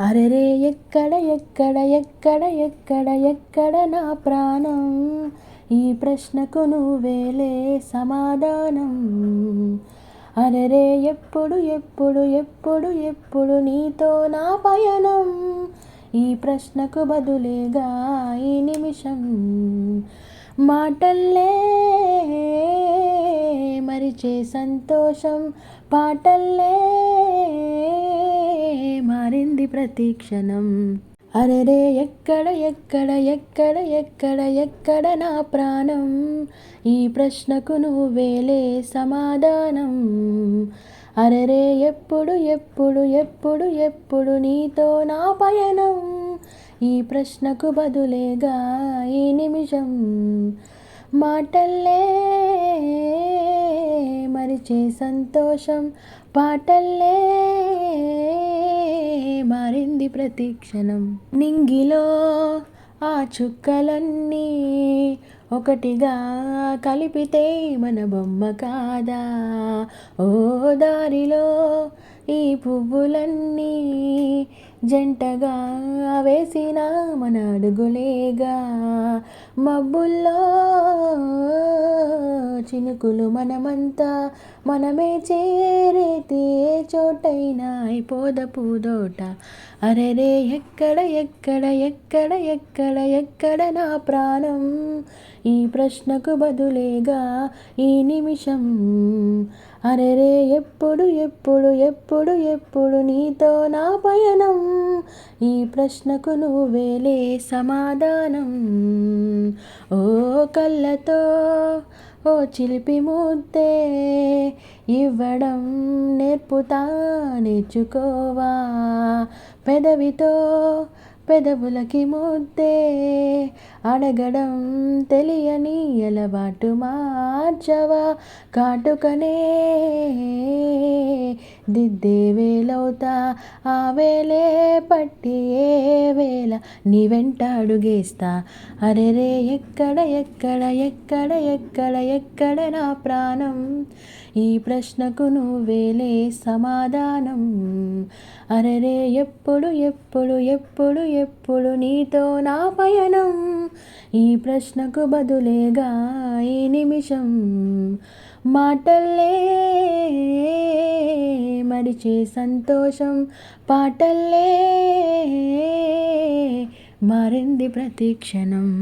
అరరే ఎక్కడ ఎక్కడ ఎక్కడ ఎక్కడ ఎక్కడ నా ప్రాణం? ఈ ప్రశ్నకు నువ్వేలే సమాధానం. అరెరే ఎప్పుడు ఎప్పుడు ఎప్పుడు ఎప్పుడు నీతో నా పయనం? ఈ ప్రశ్నకు బదులేగా ఈ నిమిషం. మాటల్లే మరిచే సంతోషం. పాటల్లే మారింది ప్రతి క్షణం అరెరే ఎక్కడ ఎక్కడ ఎక్కడ ఎక్కడ ఎక్కడ నా ప్రాణం? ఈ ప్రశ్నకు నువ్వేలే సమాధానం. అరెరే ఎప్పుడు ఎప్పుడు ఎప్పుడు ఎప్పుడు నీతో నా పయనం? ఈ ప్రశ్నకు బదులేగా ఈ నిమిషం. మాటల్లే మరిచే సంతోషం. పాటల్లే ప్రతిక్షణం ప్రతి క్షణం నింగిలో ఆ చుక్కలన్నీ ఒకటిగా కలిపితే మన బొమ్మ కాదా? ఓ దారిలో ఈ పువ్వులన్నీ జంటగా వేసిన మన అడుగులేగా? మబ్బుల్లో చినుకులు మనమంతా మనమే చేరేతి ఏ చోటైనా అయిపోద పూదోట అరెరే ఎక్కడ ఎక్కడ ఎక్కడ ఎక్కడ ఎక్కడ నా ప్రాణం? ఈ ప్రశ్నకు బదులేగా ఈ నిమిషం అరెరే ఎప్పుడు ఎప్పుడు ఎప్పుడు ఎప్పుడు నీతో నా పయనం? ఈ ప్రశ్నకు నువ్వేలే సమాధానం. ఓ కళ్ళతో ఓ చిలిపి ముద్దే ఇవ్వడం నేర్పుతా నేర్చుకోవా? పెదవితో పెదవులకి ముద్దే అడగడం తెలియని అలవాటు మార్చవా కాటుకనే దిద్దే వేలవుతా ఆ వేలే పట్టి ఏ వేళ నీ వెంట అడుగేస్తా. అరెరే ఎక్కడ ఎక్కడ ఎక్కడ ఎక్కడ ఎక్కడ నా ప్రాణం? ఈ ప్రశ్నకు నువ్వేలే సమాధానం. అరెరే ఎప్పుడు ఎప్పుడు ఎప్పుడు ఎప్పుడు నీతో నా పయనం? ఈ ప్రశ్నకు బదులేగా ఈ నిమిషం. మాటల్లే మరిచే సంతోషం. పాటల్లే మారింది ప్రతి క్షణం.